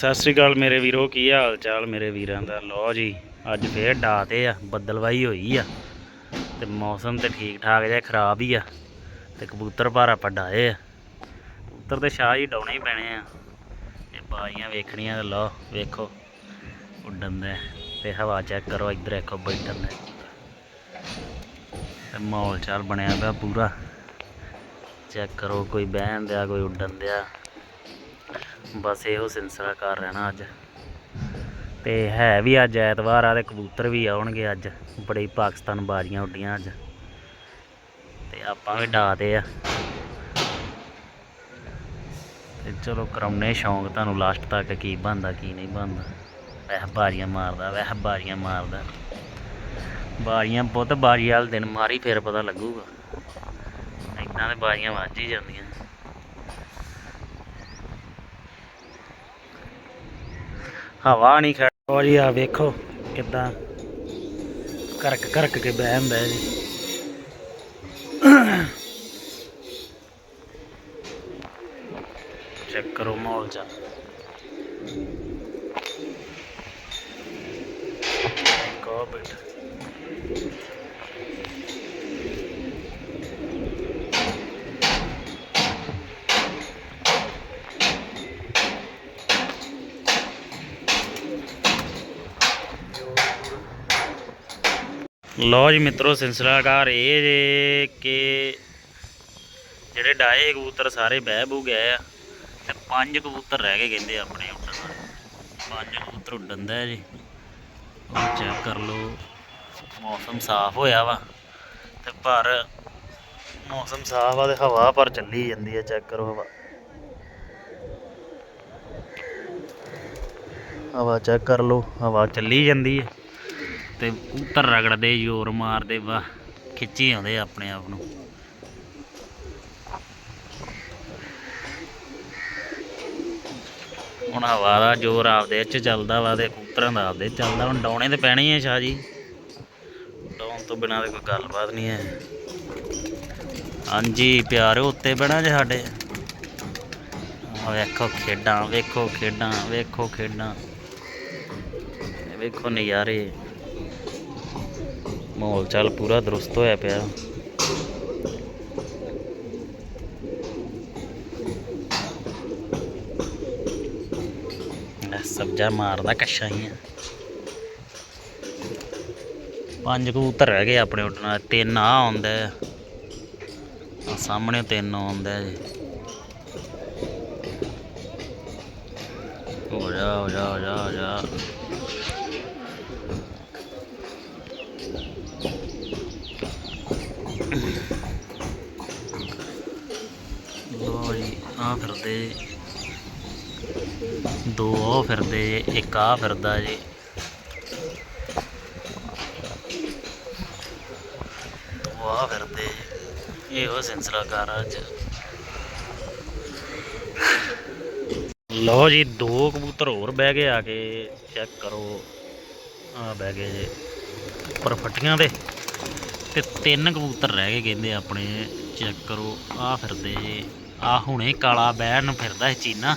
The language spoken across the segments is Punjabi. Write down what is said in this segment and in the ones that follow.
ਸਤਿ ਸ੍ਰੀ ਅਕਾਲ ਮੇਰੇ ਵੀਰੋ, ਕੀ ਹਾਲ ਚਾਲ ਮੇਰੇ ਵੀਰਾਂ ਦਾ? ਲੋ ਜੀ, ਅੱਜ ਫੇਰ ਡਾਤੇ ਆ, ਬੱਦਲਵਾਈ ਹੋਈ ਆ ਤੇ ਮੌਸਮ ਤੇ ਠੀਕ ਠਾਕ ਜਿਹਾ, ਖਰਾਬ ਹੀ ਆ ਤੇ ਕਬੂਤਰ ਭਾਰ ਆਪਾਂ ਡਾਏ ਆ। ਕਬੂਤਰ ਤੇ ਸ਼ਾਹ ਹੀ ਡਾਉਣੇ ਹੀ ਪੈਣੇ ਆ। ਇਹ ਬਾਈਆਂ ਵੇਖਣੀਆਂ ਤੇ ਲੋ ਵੇਖੋ, ਉੱਡਣ ਦੇ ਤੇ ਹਵਾ ਚੈੱਕ ਕਰੋ, ਇੱਧਰ ਦੇਖੋ ਬੈਠਣ ਦੇ। ਤੇ ਮਾਹੌਲ ਚਾਲ ਬਣਿਆ ਪਿਆ ਪੂਰਾ। ਚੈੱਕ ਕਰੋ, ਕੋਈ ਬਹਿਣ ਦਿਆ, ਕੋਈ ਉੱਡਣ ਦਿਆ। ਬਸ ਇਹੋ ਸਿਲਸਿਲਾ ਕਰ ਰਹਿਣਾ ਅੱਜ। ਤੇ ਹੈ ਵੀ ਅੱਜ ਐਤਵਾਰ ਆ ਤੇ ਕਬੂਤਰ ਵੀ ਆਉਣਗੇ ਅੱਜ। ਬੜੀ ਪਾਕਿਸਤਾਨ ਬਾਜ਼ੀਆਂ ਉੱਡੀਆਂ ਅੱਜ। ਤੇ ਆਪਾਂ ਵੀ ਡਾਤੇ ਆ। ਤੇ ਚਲੋ ਕਰਾਉਨੇ ਸ਼ੌਂਕ ਤੁਹਾਨੂੰ ਲਾਸਟ ਤੱਕ ਕੀ ਬਣਦਾ, ਕੀ ਨਹੀਂ ਬਣਦਾ। ਵੈਸੇ ਬਾਰੀਆਂ ਮਾਰਦਾ ਵੈਸੇ ਬਾਰੀਆਂ ਮਾਰਦਾ। ਬਾਰੀਆਂ ਪੁੱਤ ਬਾਰੀ ਵਾਲੇ ਦਿਨ ਮਾਰੀ ਫਿਰ ਪਤਾ ਲੱਗੂਗਾ। ਇਦਾਂ ਦੇ ਬਾਰੀਆਂ ਵੱਜ ਹੀ ਜਾਂਦੀਆਂ। ਹਵਾ ਨਹੀਂ ਖੜ ਉਹ ਜੀ ਆ ਵੇਖੋ ਕਿਦਾਂ ਕਰਕ ਕਰਕ ਕੇ ਬਹਿ ਹੁੰਦਾ ਜੀ। ਚੈੱਕ ਕਰੋ ਮਾਹੌਲ ਚ ਕੋ ਬੈਠ ਲੋ ਜੀ ਮਿੱਤਰੋ, ਸਿਲਸਿਲਾਕਾਰ ਇਹ ਜੇ ਕਿ ਜਿਹੜੇ ਡਾਏ ਕਬੂਤਰ ਸਾਰੇ ਬਹਿ ਬੂ ਗਏ ਆ ਤੇ ਪੰਜ ਕਬੂਤਰ ਰਹਿ ਗਏ ਕਹਿੰਦੇ ਆਪਣੇ ਉੱਡਣ ਵਾਲੇ। ਪੰਜ ਕਬੂਤਰ ਉੱਡਣ ਦਾ ਜੀ। ਉਹ ਚੈੱਕ ਕਰ ਲਓ, ਮੌਸਮ ਸਾਫ਼ ਹੋਇਆ ਵਾ ਤੇ ਪਰ ਮੌਸਮ ਸਾਫ਼ ਆ ਤੇ ਹਵਾ ਪਰ ਚੱਲੀ ਜਾਂਦੀ ਹੈ ਚੈੱਕ ਕਰੋ ਹਵਾ। ਹਵਾ ਚੈੱਕ ਕਰ ਲਓ, ਹਵਾ ਚੱਲੀ ਜਾਂਦੀ ਹੈ ਤੇ ਕਬੂਤਰ ਰਗੜਦੇ, ਜ਼ੋਰ ਮਾਰਦੇ ਵਾ ਖਿੱਚੀ ਆਉਂਦੇ ਆਪਣੇ ਆਪ ਨੂੰ। ਹੁਣ ਹਵਾ ਦਾ ਜ਼ੋਰ ਆਪਦੇ ਚ ਚੱਲਦਾ ਵਾ ਤੇ ਕਬੂਤਰਾਂ ਦਾ ਆਪਦੇ ਚੱਲਦਾ। ਹੁਣ ਡਾਉਣੇ ਤੇ ਪੈਣੇ ਆ ਸ਼ਾਹ ਜੀ। ਡਾਉਣ ਤੋਂ ਬਿਨਾਂ ਤੇ ਕੋਈ ਗੱਲਬਾਤ ਨਹੀਂ ਹੈ। ਹਾਂਜੀ ਪਿਆਰਿਓ ਉੱਤੇ ਬਹਿਣਾ ਜੇ ਸਾਡੇ। ਵੇਖੋ ਖੇਡਾਂ ਵੇਖੋ ਖੇਡਾਂ ਵੇਖੋ ਖੇਡਾਂ। ਵੇਖੋ ਨਜ਼ਾਰੇ। ਮਾਹੌਲ ਚਾਲ ਪੂਰਾ ਦਰੁਸਤ ਹੋਇਆ ਪਿਆ। ਇਹ ਸਬਜਾ ਮਾਰਦਾ ਕੱਛਾ ਹੀ ਆ। ਪੰਜ ਕਬੂਤਰ ਰਹਿ ਗਏ ਆਪਣੇ ਉੱਡਣਾ ਤਿੰਨ ਆ ਆਉਂਦਾ ਆ ਸਾਹਮਣੇ ਤਿੰਨ ਆਉਂਦਾ ਜੀ। ਹੋ ਜਾ ਹੋ ਜਾ ਹੋ ਜਾ ਹੋ ਜਾ। ਲੋ ਜੀ ਆ ਫਿਰਦੇ। ਦੋ ਉਹ ਫਿਰਦੇ ਜੇ, ਇੱਕ ਆ ਫਿਰਦਾ ਜੀ। ਦੋ ਆ ਫਿਰਦੇ ਇਹੋ ਸਿਲਸਿਲਾ ਕਰ ਅੱਜ। ਲਓ ਜੀ ਦੋ ਕਬੂਤਰ ਹੋਰ ਬਹਿ ਗਏ ਆ ਕੇ ਚੈੱਕ ਕਰੋ। ਆ ਬਹਿ ਗਏ ਜੇ ਉੱਪਰ ਫੱਟੀਆਂ ਦੇ। ਤੇ ਤਿੰਨ ਕਬੂਤਰ ਰਹਿ ਗਏ ਕਹਿੰਦੇ ਆਪਣੇ ਚੈੱਕ ਕਰੋ ਆ ਫਿਰਦੇ ਜੇ। ਆ ਹੁਣੇ ਕਾਲਾ ਬਹਿਣ ਨੂੰ ਫਿਰਦਾ ਇਹ ਚੀਨਾ।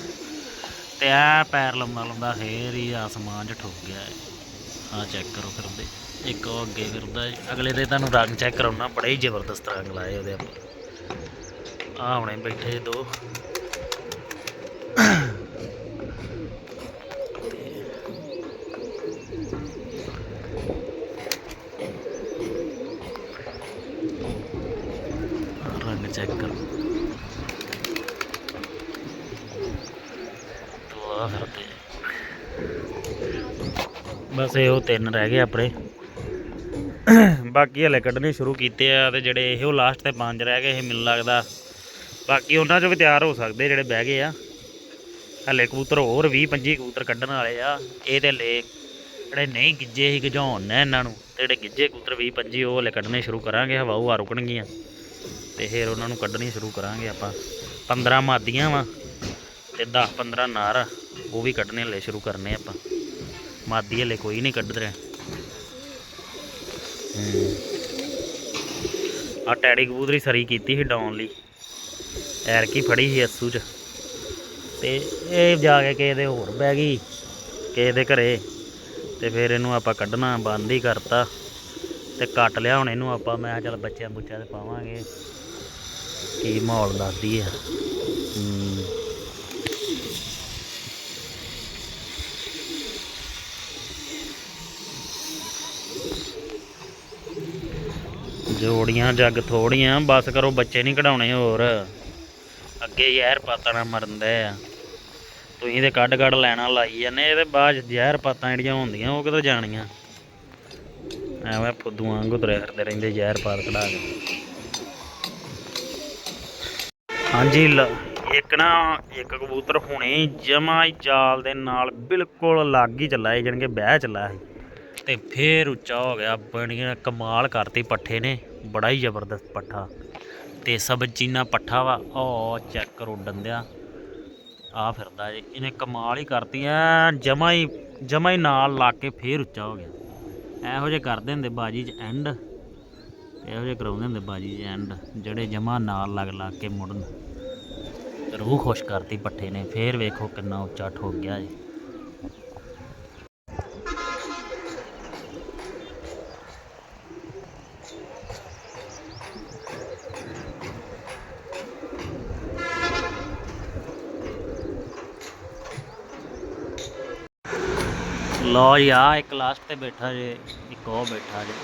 ਤੇ ਆ ਪੈਰ ਲੰਮਾ ਲੰਮਾ ਫੇਰ ਹੀ ਆਸਮਾਨ 'ਚ ਠੁੱਕ ਗਿਆ ਆ ਚੈੱਕ ਕਰੋ ਫਿਰਦੇ। ਇੱਕ ਉਹ ਅੱਗੇ ਫਿਰਦਾ ਏ। ਅਗਲੇ ਦੇ ਤੁਹਾਨੂੰ ਰੰਗ ਚੈੱਕ ਕਰਾਉਣਾ, ਬੜੇ ਹੀ ਜ਼ਬਰਦਸਤ ਰੰਗ ਲਾਏ ਉਹਦੇ ਆਪਾਂ। ਆ ਹੁਣੇ ਬੈਠੇ ਦੋ। ਤੋ ਆ। ਫਿਰਦੇ ਬਸ ਇਹੋ ਤਿੰਨ ਰਹਿ ਗਏ ਆਪਣੇ। ਬਾਕੀ ਹਲੇ ਕੱਢਣੇ ਸ਼ੁਰੂ ਕੀਤੇ ਆ ਤੇ ਜਿਹੜੇ ਇਹੋ ਲਾਸਟ ਤੇ ਪੰਜ ਰਹਿ ਗਏ, ਇਹ ਮੈਨੂੰ ਲੱਗਦਾ ਬਾਕੀ ਉਹਨਾਂ ਚੋਂ ਵੀ ਤਿਆਰ ਹੋ ਸਕਦੇ ਜਿਹੜੇ ਬਹਿ ਗਏ ਆ। ਹਲੇ ਕਬੂਤਰ ਹੋਰ 20 25 ਕਬੂਤਰ ਕੱਢਣ ਵਾਲੇ ਆ। ਇਹ ਤੇ ਲੈ ਜਿਹੜੇ ਨਹੀਂ ਗਿੱਜੇ ਹੀ ਗਜਾਉਣ ਨੇ ਇਹਨਾਂ ਨੂੰ। ਤੇ ਜਿਹੜੇ ਗਿੱਜੇ ਕਬੂਤਰ 20 25 ਉਹ ਹਲੇ ਕੱਢਣੇ ਸ਼ੁਰੂ ਕਰਾਂਗੇ ਹਵਾ ਹੁਆ ਰੁਕਣਗੀਆਂ। ਤੇ ਫਿਰ ਉਹਨਾਂ ਨੂੰ ਕੱਢਣੀ ਸ਼ੁਰੂ ਕਰਾਂਗੇ ਆਪਾਂ। 15 ਮਾਦੀਆਂ ਵਾ ਤੇ 10 15 ਨਾਰ। ਉਹ ਵੀ ਕੱਢਣੇ ਹਲੇ, ਸ਼ੁਰੂ ਕਰਨੇ ਆਪਾਂ। ਮਾਦੀ ਹਲੇ ਕੋਈ ਨਹੀਂ ਕੱਢ ਰਿਹਾ। ਆ ਟੈਡੀ ਕਬੂਤਰੀ ਸਰੀ ਕੀਤੀ ਸੀ ਡਾਉਣ ਲਈ। ਐਰ ਕੀ ਫੜੀ ਸੀ ਅਸੂ ਚ। ਤੇ ਇਹ ਜਾ ਕੇ ਕਿਸੇ ਦੇ ਹੋਰ ਬਹਿ ਗਈ, ਕਿਸੇ ਦੇ ਘਰੇ। ਤੇ ਫਿਰ ਇਹਨੂੰ ਆਪਾਂ ਕੱਢਣਾ, ਬੰਦ ਹੀ ਕਰਤਾ। ਤੇ ਕੱਟ ਲਿਆ ਹੁਣ ਇਹਨੂੰ ਆਪਾਂ। ਮੈਂ ਚੱਲ ਬੱਚਿਆਂ ਬੁੱਚਿਆਂ ਤੇ ਪਾਵਾਂਗੇ। ਕੀ ਮਾਹੌਲ ਦੱਸਦੀ ਆ। ਹੂੰ। ਜੋੜੀਆਂ, ਜੱਗ ਥੋੜੀਆਂ, ਬਸ ਕਰੋ ਬੱਚੇ ਨਹੀਂ ਕਢਾਉਣੇ ਹੋਰ। ਅੱਗੇ ਜ਼ਹਿਰ ਪਾਤਾਂ ਨਾਲ ਮਰਨਦੇ ਆ। ਤੁਸੀਂ ਤੇ ਕੱਢ ਕੱਢ ਲੈਣਾ ਲਾਈ ਜਾਂਦੇ, ਇਹਦੇ ਬਾਅਦ ਜ਼ਹਿਰ ਪਾਤਾਂ ਜਿਹੜੀਆਂ ਹੁੰਦੀਆਂ, ਉਹ ਕਿਤੇ ਜਾਣੀਆਂ? ਐਵੇਂ ਫੁੱਦੂਆਂ ਵਾਂਗੂ ਤੁਰੇ ਫਿਰਦੇ ਰਹਿੰਦੇ ਜ਼ਹਿਰ ਪਾਤ ਕਢਾ ਕੇ। ਹਾਂਜੀ, ਲ- ਇੱਕ ਨਾ, ਇੱਕ ਕਬੂਤਰ ਹੁਣੇ ਜਮਾ ਹੀ ਜਾਲ ਦੇ ਨਾਲ ਬਿਲਕੁਲ ਲੱਗ ਹੀ ਚੱਲਾ ਸੀ, ਜਾਣੀ ਕਿ ਬਹਿ ਚੱਲਾ ਸੀ। ਤੇ ਫੇਰ ਉੱਚਾ ਹੋ ਗਿਆ ਬਣੀਆਂ ਕਮਾਲ ਕਰਤੀ ਪੱਠੇ ਨੇ। ਬੜਾ ਹੀ ਜ਼ਬਰਦਸਤ ਪੱਠਾ ਤੇ ਸਭ ਚੀਨਾ ਪੱਠਾ ਵਾ, ਉਹ ਚੈੱਕ ਕਰੋ ਡੰਦਿਆ ਆ ਫਿਰਦਾ ਜੀ, ਇਹਨੇ ਕਮਾਲ ਹੀ ਕਰਤੀ ਐ, ਜਮਾ ਹੀ ਜਮਾ ਹੀ ਨਾਲ ਲਾ ਕੇ ਫੇਰ ਉੱਚਾ ਹੋ ਗਿਆ। ਇਹੋ ਜਿਹੇ ਕਰਦੇ ਹੁੰਦੇ ਬਾਜੀ 'ਚ ਐਂਡ ਇਹੋ ਜਿਹੇ ਕਰਾਉਂਦੇ ਹੁੰਦੇ ਬਾਜੀ 'ਚ ਐਂਡ ਜਿਹੜੇ ਜਮਾ ਨਾਲ ਲੱਗ ਲੱਗ ਕੇ ਮੁੜਨ। ਰੂਹ ਖੁਸ਼ ਕਰਤੀ ਪੱਠੇ ਨੇ, ਫੇਰ ਵੇਖੋ ਕਿੰਨਾ ਉੱਚਾ ਠੋਕ ਗਿਆ ਜੀ। ਲੋ ਜੀ ਆ ਇੱਕ ਲਾਸਟ ਤੇ ਬੈਠਾ ਜੇ ਇੱਕ ਉਹ ਬੈਠਾ ਜੇ।